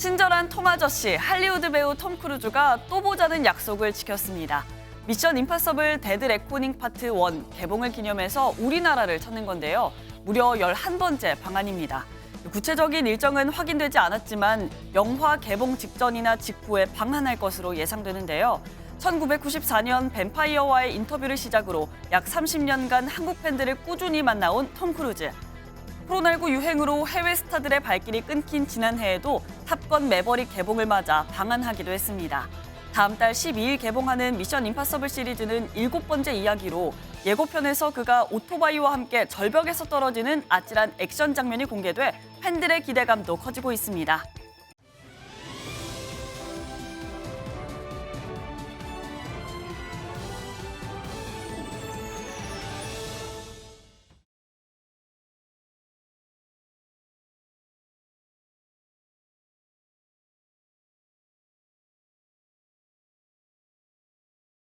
친절한 톰 아저씨 할리우드 배우 톰 크루즈가 또 보자는 약속을 지켰습니다. 미션 임파서블 데드 레코닝 파트 1 개봉을 기념해서 우리나라를 찾는 건데요. 무려 11번째 방한입니다. 구체적인 일정은 확인되지 않았지만 영화 개봉 직전이나 직후에 방한할 것으로 예상되는데요. 1994년 뱀파이어와의 인터뷰를 시작으로 약 30년간 한국 팬들을 꾸준히 만나온 톰 크루즈. 코로나19 유행으로 해외 스타들의 발길이 끊긴 지난해에도 탑건 매버릭 개봉을 맞아 방한하기도 했습니다. 다음 달 12일 개봉하는 미션 임파서블 시리즈는 일곱 번째 이야기로 예고편에서 그가 오토바이와 함께 절벽에서 떨어지는 아찔한 액션 장면이 공개돼 팬들의 기대감도 커지고 있습니다.